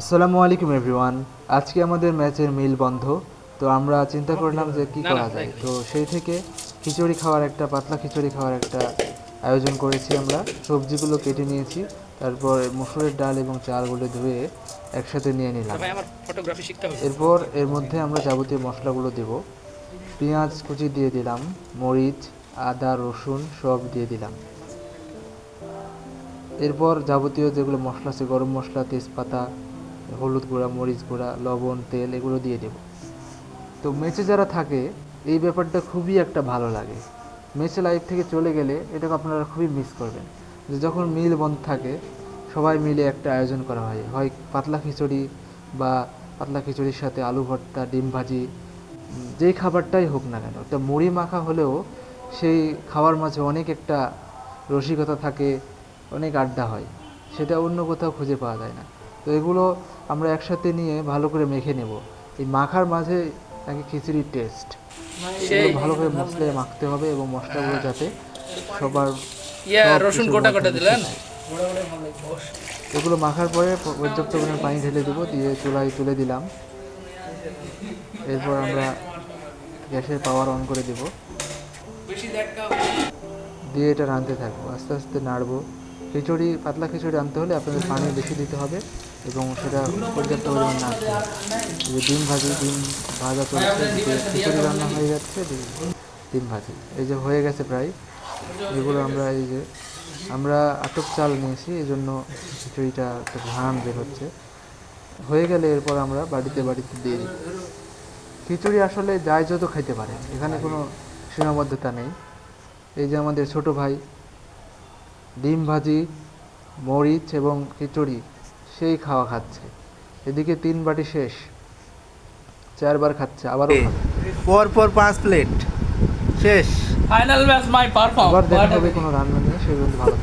আসসালামু আলাইকুম এভরিওয়ান। আজকে আমাদের ম্যাচের মিল বন্ধ। তো আমরা চিন্তা করলাম যে কি করা যায়। তো সেই থেকে খিচুড়ি খাওয়ার একটা পাতলা খিচুড়ি খাওয়ার একটা আয়োজন করেছি আমরা। সবজিগুলো কেটে নিয়েছি তারপর মসুরের ডাল এবং চালগুলো ধুয়ে একসাথে নিয়ে নিলাম। শিখতে হবে। এরপর এর মধ্যে আমরা যাবতীয় মশলাগুলো দেব। পেঁয়াজ কুচি দিয়ে দিলাম মরিচ আদা রসুন সব দিয়ে দিলাম। এরপর যাবতীয় যেগুলো মশলা আছে গরম মশলা তেজপাতা হলুদ গুঁড়া, মরিচ গুঁড়া, লবণ, তেল এগুলো দিয়ে দেব। তো মেচে যারা থাকে, এই ব্যাপারটা খুবই একটা ভালো লাগে। মেচে লাইফ থেকে চলে গেলে এটাকে আপনারা খুবই মিস করবেন। যে যখন মিল বন্ধ থাকে, সবাই মিলে একটা আয়োজন করা হয়। হয় পাতলা খিচুড়ি বা পাতলা খিচুড়ির সাথে আলু ভর্তা, ডিম ভাজি যেই খাবারটাই হোক না কেন। একটা মুড়ি মাখা হলেও সেই খাওয়ার মাঝে অনেক একটা রসিকতা থাকে, অনেক আড্ডা হয়। সেটা অন্য কোথাও খুঁজে পাওয়া যায় না। তো এগুলো আমরা একসাথে নিয়ে ভালো করে মেখে নেব। এই মাখার মাঝে নাকি খিচুড়ির টেস্ট সেই ভালো করে মশলায় মাখতে হবে এবং মশলাগুলো যাতে সবার রসুন গোটা গোটা দিলেন? এগুলো মাখার পরে পর্যাপ্ত পরিমাণ পানি ঢেলে দেবো দিয়ে চুলায় তুলে দিলাম। এরপর আমরা গ্যাসের পাওয়ার অন করে দেব। দিয়ে এটা রাঁধতে থাকব আস্তে আস্তে নাড়বো। খিচুড়ি, পাতলা খিচুড়ি আনতে হলে আপনাদের পানি বেশি দিতে হবে এবং সেটা পর্যাপ্ত পরিমাণ না যে ডিম ভাজি, ডিম ভাজা চলছে খিচুড়ি রান্না হয়ে যাচ্ছে, ডিম ভাজি। এই যে হয়ে গেছে প্রায়। এগুলো আমরা এই যে, আমরা আটক চাল নিয়েছি এই জন্য খিচুড়িটা একটা ঘ্রাণ বের হচ্ছে। হয়ে গেলে এরপর আমরা বাড়িতে বাড়িতে দিয়ে দিই। খিচুড়ি আসলে যাই যত খাইতে পারে, এখানে কোনো সীমাবদ্ধতা নেই। এই যে আমাদের ছোট ভাই ডিম ভাজি মরিচ এবং খিচুড়ি সেই খাওয়া খাচ্ছে। এদিকে তিন বাটি শেষ চারবার খাচ্ছে আবার পর পর পাঁচ প্লেট শেষ। ফাইনাল ম্যাচ মাই পারফর্ম আবার দেখা হবে কোনো রান্না নিয়ে সেগুলো ভালো